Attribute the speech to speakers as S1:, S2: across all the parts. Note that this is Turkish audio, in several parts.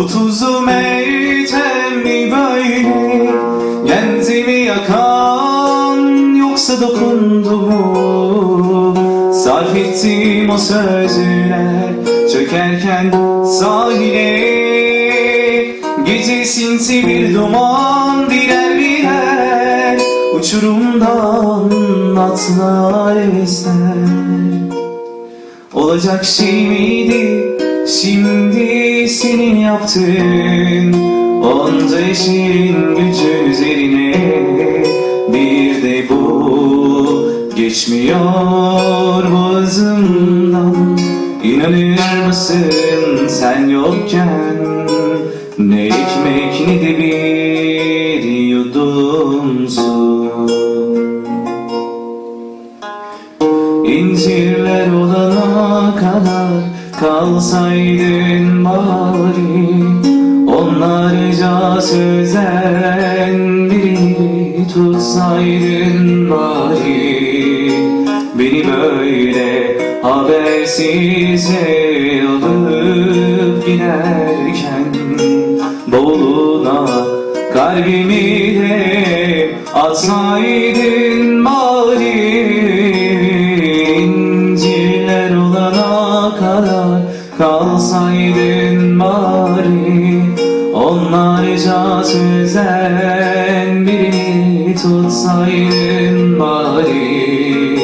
S1: Bu tuzlu meytem mi böyle? Genzimi yakan yoksa dokundu mu? Sarf ettiğim o sözler çökerken sahile Gece sinsi bir duman diler birer. Uçurumdan atlar esner Olacak şey miydi şimdi senin yaptığın Onca işin gücü üzerine bir de bu Geçmiyor boğazımdan. İnanır mısın sen yokken Ne ekmek ne de bir yudum su? İncirler olana kadar kalsaydın bari Onlarca sözden biri tutsaydın bari. Beni böyle habersizce alıp giderken Bavuluna kalbimi de atsaydın bari kalsaydın bari Onlarca sözden birini tutsaydın bari.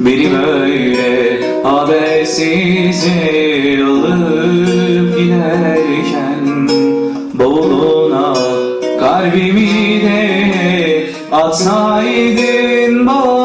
S1: Beni böyle habersizce alıp giderken Bavuluna kalbimi de atsaydın bari